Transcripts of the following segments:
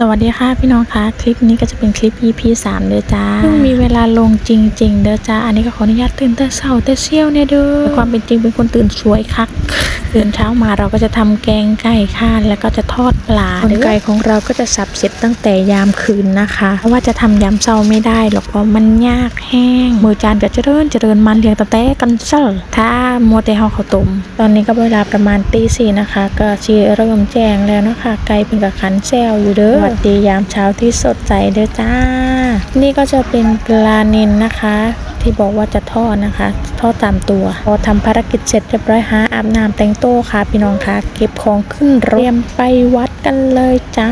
สวัสดีค่ะพี่น้องคะคลิปนี้ก็จะเป็นคลิป EP 3เด้อจ้าเพิ่งมีเวลาลงจริง ๆ เด้อจ้าอันนี้ก็ขออนุญาตตื่นแต่เช้าแต่เชี่ยวเนี่ยเด้อแต่ความเป็นจริงเป็นคนตื่นสวยคักตื่นเช้ามาเราก็จะทำแกงไก่ค่ะแล้วก็จะทอดปลาส่วนไก่ของเราก็จะสับเสร็จตั้งแต่ยามคืนนะคะเพราะว่าจะทำยามเช้าไม่ได้หรอกเพราะมันยากแห้งมือจานก็เจริญเจริญมันเรียงตะแต่กันเซลถ้ามัวแต่ห่อข้าวต้มตอนนี้ก็เวลาประมาณตีสี่นะคะ ก็ชีเริ่มแจ้งแล้วเนาะคะไก่เป็นกับขันแซวอยู่เด้อสวัสดียามเช้าที่สดใสเด้อจ้า นี่ก็จะเป็นปลานินนะคะ ที่บอกว่าจะทอดนะคะ ทอดตามตัวพอทำภารกิจเสร็จเรียบร้อยหาอาบน้ำแต่งโต้ค่ะ พี่น้องค่ะเก็บของขึ้นรถเตรียมไปวัดกันเลยจ้า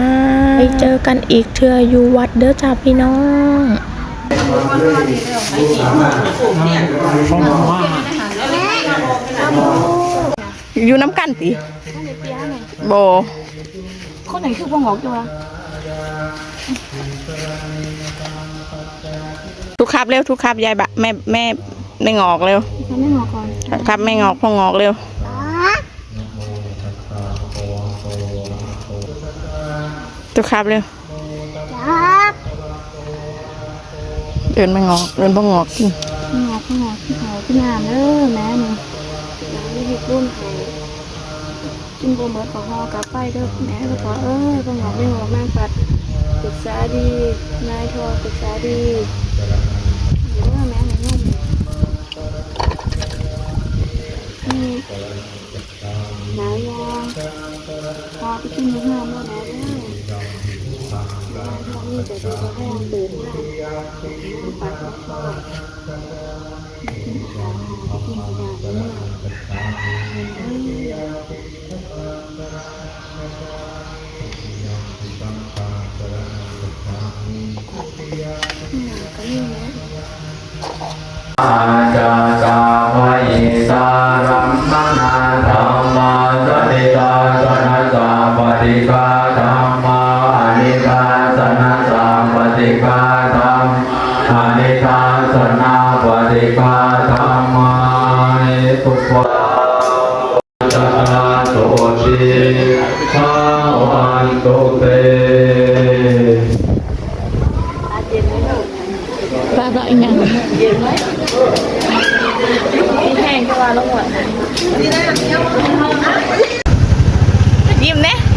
ไปเจอกันอีกเทื่ออยู่วัดเด้อจ้าพี่น้องอยู่น้ำกันติโบคนไหนคือพวกหงอกจังวะ ทุกครับเร็วทุกครับยายบะแม่แม่ไม่งอกเร็วฉันไม่หงอกก่อนครับแม่งอกพ่องอกเร็วทุกครับเร็วครับเดินไม่งอกเดินพ่องอกกินหงอกพวกหงอกที่เขาที่งามเด้อแม่นี่น้ำไม่เห็ดรุ่นเขา กินโบเบิร์ตขอฮอกลับไปเด้อแม่ก็ขอเอ้ยพวกหงอกไม่หงอกนางปัดปรึกษาดี นายทอปรึกษาดีเด้อแม่หนุ่มนี่หนาวยางพอไปกินมื้อห้ามแล้วนะเด้อ นี่จะดูห้มันตื่นปัดชอบกินอาหารกินอาหารมากก็นี่นะอาจาจาไวสารัมมนาธรรมาสติกาสนะสาปฏิกาธร ba vợ nhà đi hàng cho bà luôn rồi đi ra làm nhau nhìn nè